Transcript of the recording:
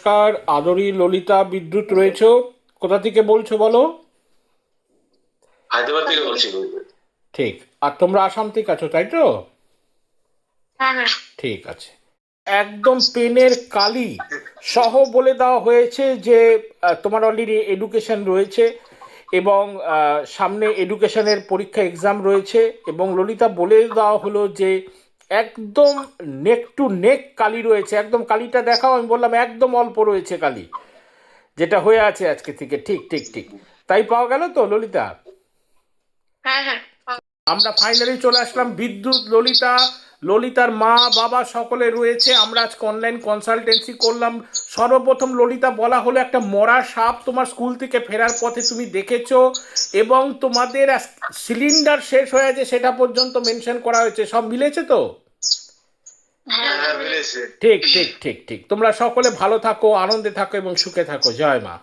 নমস্কার আদরি ললিতা বিদ্যুৎ রয়েছে। কোথা থেকে বলছো বলো? হায়দ্রাবাদ থেকে বলছি। ঠিক। আর তোমরা আসাম থেকে আছো তাই তো? হ্যাঁ হ্যাঁ। ঠিক আছে। একদম পেনের কালি সহ বলে দেওয়া হয়েছে যে তোমার অলরেডি এডুকেশন রয়েছে এবং আহ, সামনে এডুকেশনের পরীক্ষা এক্সাম রয়েছে এবং ললিতা বলে দেওয়া হলো যে একদম নেক টু নেক কালি রয়েছে। একদম কালিটা দেখাও আমি বললাম একদম অল্প রয়েছে কালি। যেটা হয়ে আছে আজকে থেকে। ঠিক ঠিক ঠিক। তাই পাওয়া গেল তো ললিতা? হ্যাঁ হ্যাঁ আমরা ফাইনালি চলে আসলাম বিদ্যুৎ ললিতা। ললিতার মা বাবা সকলে রয়েছে। আমরা আজকে অনলাইন কনসালটেন্সি করলাম। সর্বপ্রথম ললিতা বলা হলো একটা মরা সাপ তোমার স্কুল থেকে ফেরার পথে তুমি দেখেছ এবং তোমাদের সিলিন্ডার শেষ হয়ে আছে সেটা পর্যন্ত মেনশন করা হয়েছে। সব মিলেছে তো? হ্যাঁ ঠিক ঠিক ঠিক ঠিক। তোমরা সকলে ভালো থাকো আনন্দে থাকো এবং সুখে থাকো। জয় মা।